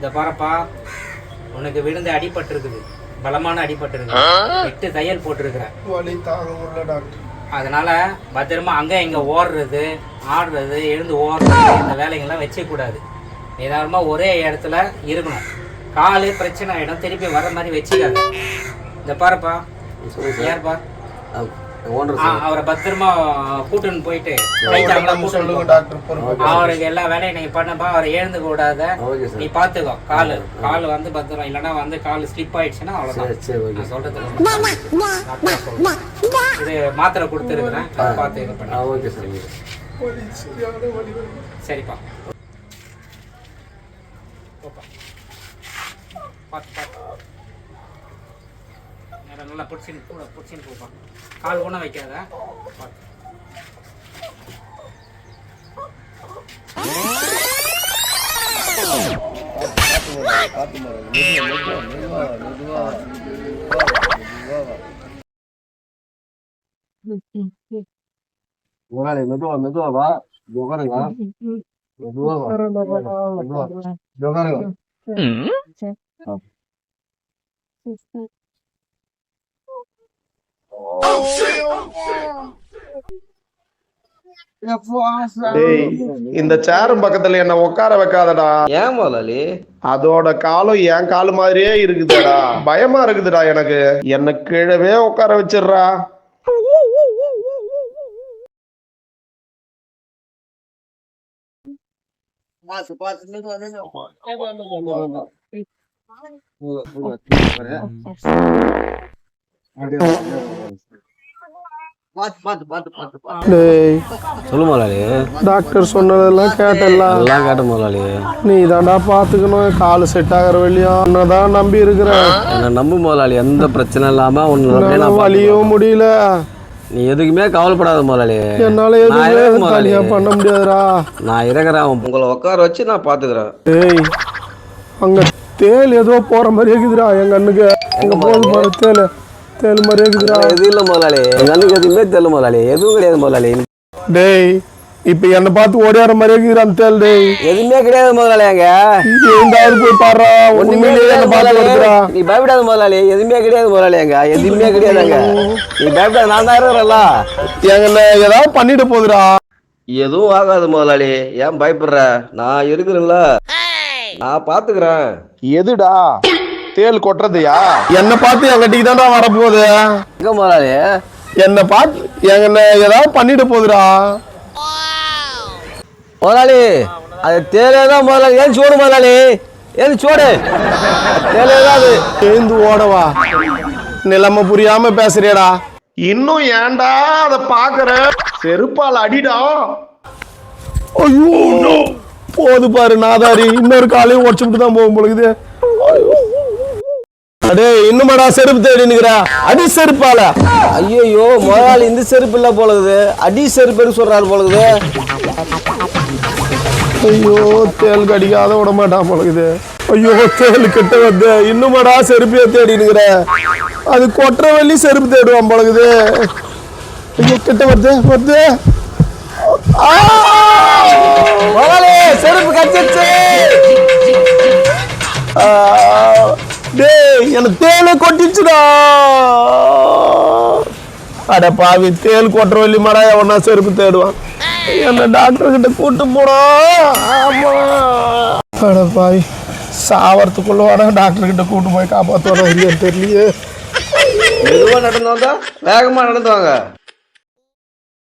இந்த பாருப்பா உனக்கு விழுந்து அடிபட்டு இருக்குது பலமான அடிபட்டு இருக்குது எட்டு தையல் போட்டிருக்கிற வலி தாங்க முடியல டாக்டர். அதனால பத்திரமா அங்க இங்க ஓடுறது ஆடுறது எழுந்து ஓடுறது இந்த வேலைகள்லாம் வச்சுக்கூடாது. நிதானமா ஒரே இடத்துல இருக்கணும். காலு பிரச்சனை ஆயிடும். திருப்பி வர மாதிரி வச்சுக்காது. இந்த பாருப்பா யாருப்பா? அவரை பத்திரமா கூட்டுன்னு போயிட்டு அவருக்கு எல்லா வேலையும் நீ பண்ணப்பா அவர் எழுந்து கூடாத. நீ பாத்துக்கோ காலு. கால் வந்து பத்திரம் இல்லைன்னா வந்து கால் ஸ்லிப் ஆயிடுச்சுன்னா அவ்வளவுதான். சரி சரி ஓகே நான் சொல்றது. இது மாத்திரை கொடுத்துருக்குறேன். பார்த்து இது பண்ணி. ஓகே சரிப்பா. பார்த்து பார்த்து. நல்லா பிடிச்சின்னு கூட பிடிச்சின்னு போப்பா கால் ஒன்றும் வைக்காத. பார்த்து மெதுவா மெதுவா மெதுவா வா. மெதுவா உட்காருங்க டேய் இந்த சேரும் பக்கத்துல என்ன உட்கார வைக்காதடா. ஏன் முதலாளி? அதோட காலம் என் காலு மாதிரியே இருக்குதுடா. பயமா இருக்குதுடா எனக்கு. என்ன கீழவே உட்கார வச்சிடுறா. டேய் சொல்லு முதலாளி டாக்டர் சொன்னதெல்லாம் கேட்டலாம் எல்லாம் கேட்ட முதலாளி நீ தாண்டா பாத்துக்கணும் காலு செட் ஆகிற வழியும் உன்னதான் நம்பி இருக்கிறேன் என்ன நம்பு முதலாளி எந்த பிரச்சனை இல்லாம என்னால வலியும் முடியல. நீ எதுக்குமே கவலைப்படாத முதலாளி என்னால நான் எதுவுமே. தனியா பண்ண முடியாதுடா. நான் இருக்கிறேன் உங்களை உட்கார வச்சு நான் பாத்துக்கிறேன். டேய் அங்க தேல் ஏதோ போற மாதிரி இருக்குதுடா என் கண்ணுக்கு. அங்க போகுது பாரு தேல். தேல் மாதிரி இருக்குதுடா. எதுவும் இல்லை முதலாளி. அண்ணுக்கு எதுவுமே தெரியல முதலாளி. எதுவும் கிடையாது முதலாளி. டேய் இப்ப என்ன பார்த்து ஓடியார மாதிரி இருக்குதுடா அந்த தேல் டேய். எதுவுமே கிடையாது முதலாளி அங்க. எந்தாவது போய் பாடுறா ஒண்ணுமே என்ன நீ பயப்படாத முதலாளி. எதுவுமே கிடையாது முதலாளி அங்க. எதுவுமே கிடையாது அங்க. நீ பயப்படாத நான் தான் இருக்கிறேன்ல. எங்க ஏதாவது பண்ணிட்டு போகுதுடா எதுவும் ஆகாது முதலாளி. ஏன் பயப்படுற? நான் இருக்கிறேன்ல. நான் பாத்துக்கிறேன் எதுடா? தேல் கொட்டுறதுயா? என்ன பார்த்து எங்கிட்ட தான்டா வரப்போகுது எங்க முதலாளி? என்ன பார்த்து எங்க ஏதாவது பண்ணிட்டு போகுதுடா. முதலாளி அது தேலே தான் முதலாளி. ஏன் சோடு முதலாளி? ஏன் சோடு தேலே தான் அது. எழுந்து ஓடவா. நிலைமை புரியாம பேசுறியடா. இன்னும் ஏன்டா அத பாக்குற செருப்பால் அடிடா. ஐயோ போது பாரு நாதாரி. இன்னொரு காலையும் உடச்சுட்டு தான் போகும் பொழுது. அடே இன்னுமாடா செருப்பு தேடி நிக்கிற? அடி செருப்பால. ஐயோ முதலாளி இந்த செருப்பு இல்ல போலகுது. அடி செருப்புன்னு சொல்றாரு போலகுது. ஐயோ தேல் கடிக்காத விட மாட்டான் பொழுது ஐயோ தேல் கிட்ட வந்து. இன்னுமாடா செருப்பிய தேடி நிக்கிற? அது கொற்ற வெள்ளி செருப்பு தேடுவான் பொழுது ஐயோ கிட்ட வருது வருது! முதலாளி செருப்பு கடிச்சிருச்சு. ஆ! எனக்கு தேலை கொட்டிச்சுடா. அட பாவி தேல் கொட்டுற வழி மடா எவனா செருப்பு தேடுவான். என்ன டாக்டர் கிட்ட கூட்டு போனோம் ஆமா. அட பாவி சாவறதுக்குள்ள வர டாக்டர் கிட்ட கூட்டு போய் காப்பாத்துவாரா இல்லையா தெரியலையே. மெதுவாக நடந்து வேகமாக நடந்தவங்க